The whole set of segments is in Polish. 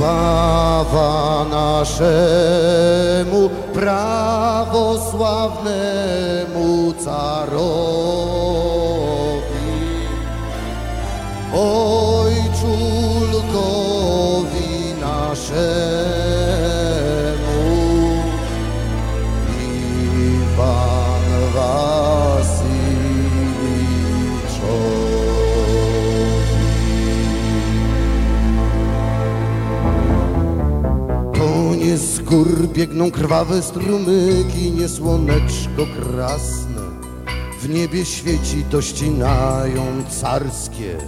Sława naszemu prawosławnemu carowi, gór biegną krwawe strumyki, nie słoneczko krasne. W niebie świeci to ścinają carskie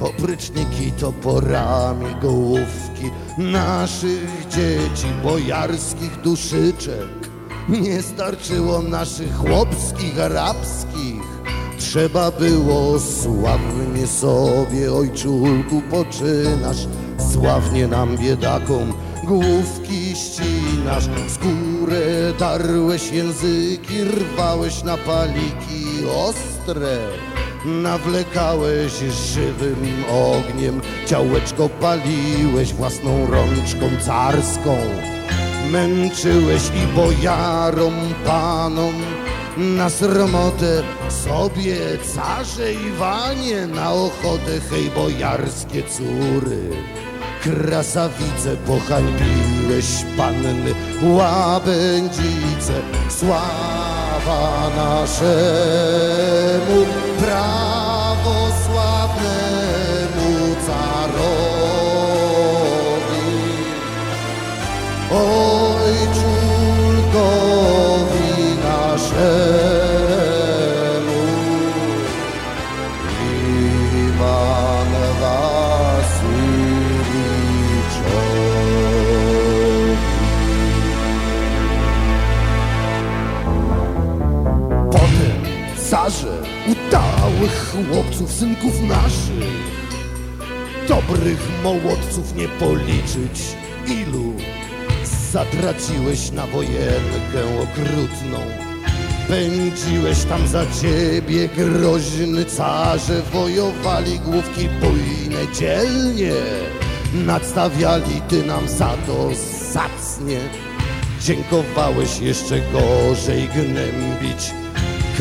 opryczniki toporami gołówki naszych dzieci bojarskich duszyczek. Nie starczyło naszych chłopskich, arabskich. Trzeba było sławnie sobie, ojczulku, poczynasz. Sławnie nam biedakom główki ścinasz. Skórę darłeś, języki rwałeś na paliki ostre. Nawlekałeś żywym ogniem, ciałeczko paliłeś własną rączką carską. Męczyłeś i bojarom, panom, na sromotę sobie, carze Iwanie, na ochotę, hej, bojarskie córy. Krasawice pohańbiłeś panny, łabędzice, sława naszemu prawosławnemu carowi. Ojczulkowi naszemu Potem carze udałych chłopców, synków naszych. Dobrych mołodców nie policzyć ilu Zatraciłeś na wojenkę okrutną. Pędziłeś tam za ciebie groźny carze Wojowali główki bujne dzielnie. Nadstawiali ty nam za to zacnie. Dziękowałeś jeszcze gorzej gnębić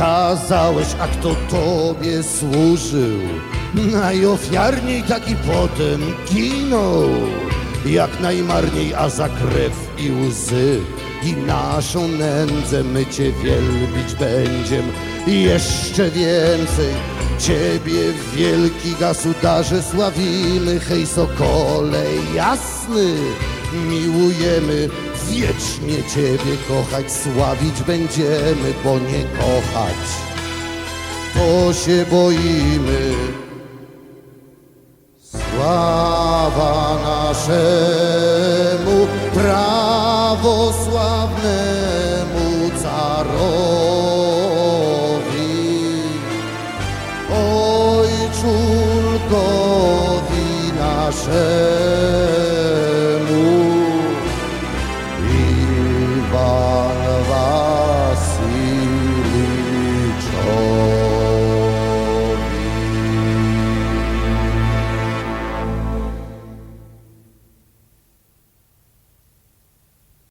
Kazałeś, a kto tobie służył. Najofiarniej taki potem ginął. Jak najmarniej, a za krew i łzy I naszą nędzę my cię wielbić będziem. I jeszcze więcej Ciebie wielki gasudarze sławimy. Hej sokole jasny Miłujemy. Wiecznie Ciebie kochać Sławić będziemy, bo nie kochać To się boimy. Sława naszemu κόδι να